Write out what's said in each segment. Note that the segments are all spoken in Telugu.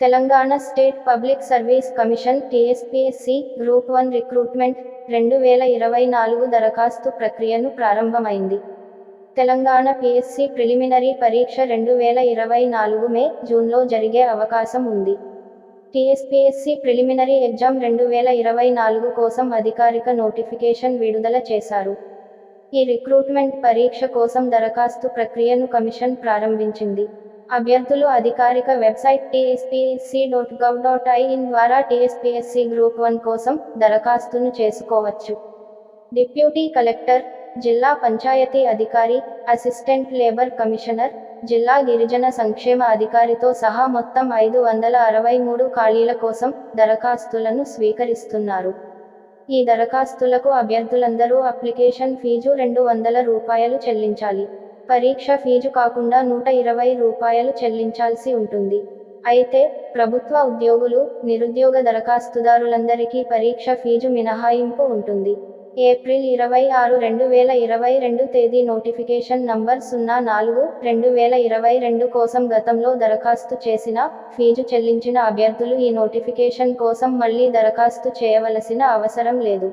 Telangana state public service commission TSPSC group one recruitment రెండు వేల ఇరవై నాలుగు దరఖాస్తు ప్రక్రియను ప్రారంభమైంది. తెలంగాణ పిఎస్సి ప్రిలిమినరీ పరీక్ష రెండు వేల ఇరవై నాలుగు మే జూన్లో జరిగే అవకాశం ఉంది. టీఎస్పీఎస్సి ప్రిలిమినరీ ఎగ్జామ్ రెండు వేల ఇరవై నాలుగు కోసం అధికారిక నోటిఫికేషన్ విడుదల చేశారు. ఈ రిక్రూట్మెంట్ పరీక్ష కోసం దరఖాస్తు ప్రక్రియను కమిషన్ ప్రారంభించింది. అభ్యర్థులు అధికారిక website TSPSC dot gov dot I N ద్వారా టీఎస్పీఎస్సీ గ్రూప్ వన్ కోసం దరఖాస్తును చేసుకోవచ్చు. డిప్యూటీ కలెక్టర్ జిల్లా పంచాయతీ అధికారి అసిస్టెంట్ లేబర్ కమిషనర్ జిల్లా గిరిజన సంక్షేమ అధికారితో సహా మొత్తం ఐదు వందల అరవై మూడు ఖాళీల కోసం దరఖాస్తులను స్వీకరిస్తున్నారు. ఈ దరఖాస్తులకు అభ్యర్థులందరూ అప్లికేషన్ ఫీజు రెండు వందల రూపాయలు చెల్లించాలి. పరీక్ష ఫీజు కాకుండా నూట ఇరవై రూపాయలు చెల్లించాల్సి ఉంటుంది. అయితే ప్రభుత్వ ఉద్యోగులు నిరుద్యోగ దరఖాస్తుదారులందరికీ పరీక్ష ఫీజు మినహాయింపు ఉంటుంది. ఏప్రిల్ ఇరవై ఆరు రెండు వేల ఇరవై రెండు తేదీ నోటిఫికేషన్ నంబర్ సున్నా నాలుగు రెండు వేల ఇరవై రెండు కోసం గతంలో దరఖాస్తు చేసిన ఫీజు చెల్లించిన అభ్యర్థులు ఈ నోటిఫికేషన్ కోసం మళ్ళీ దరఖాస్తు చేయవలసిన అవసరం లేదు.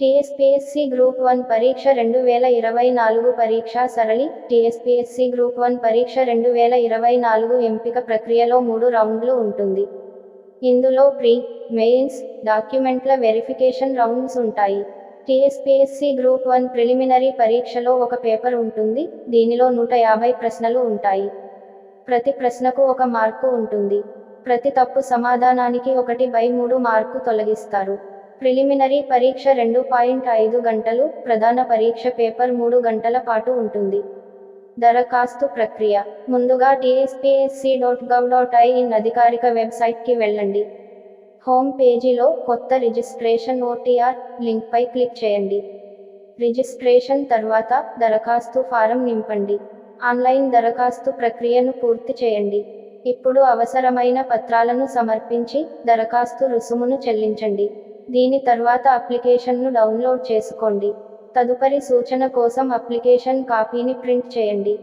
టీఎస్పీఎస్సీ గ్రూప్ వన్ పరీక్ష రెండు వేల ఇరవై నాలుగు పరీక్షా సరళి టీఎస్పీఎస్సీ గ్రూప్ వన్ పరీక్ష రెండు వేల ఇరవై నాలుగు ఎంపిక ప్రక్రియలో మూడు రౌండ్లు ఉంటుంది. ఇందులో ప్రీ మెయిన్స్ డాక్యుమెంట్ల వెరిఫికేషన్ రౌండ్స్ ఉంటాయి. టీఎస్పీఎస్సీ గ్రూప్ వన్ ప్రిలిమినరీ పరీక్షలో ఒక పేపర్ ఉంటుంది. దీనిలో నూట యాభై ప్రశ్నలు ఉంటాయి. ప్రతి ప్రశ్నకు ఒక మార్కు ఉంటుంది. ప్రతి తప్పు సమాధానానికి ఒకటి బై మూడు మార్కు తొలగిస్తారు. ప్రిలిమినరీ పరీక్ష రెండు పాయింట్ ఐదు గంటలు ప్రధాన పరీక్ష పేపర్ మూడు గంటల పాటు ఉంటుంది. దరఖాస్తు ప్రక్రియ. ముందుగా TSPSC dot gov dot I N అధికారిక వెబ్సైట్కి వెళ్ళండి. హోమ్ పేజీలో కొత్త రిజిస్ట్రేషన్ ఓటీఆర్ లింక్పై క్లిక్ చేయండి. రిజిస్ట్రేషన్ తర్వాత దరఖాస్తు ఫారం నింపండి. ఆన్లైన్ దరఖాస్తు ప్రక్రియను పూర్తి చేయండి. ఇప్పుడు అవసరమైన పత్రాలను సమర్పించి దరఖాస్తు రుసుమును చెల్లించండి. దీని తర్వాత అప్లికేషన్ను డౌన్లోడ్ చేసుకోండి. తదుపరి సూచన కోసం అప్లికేషన్ కాపీని ప్రింట్ చేయండి.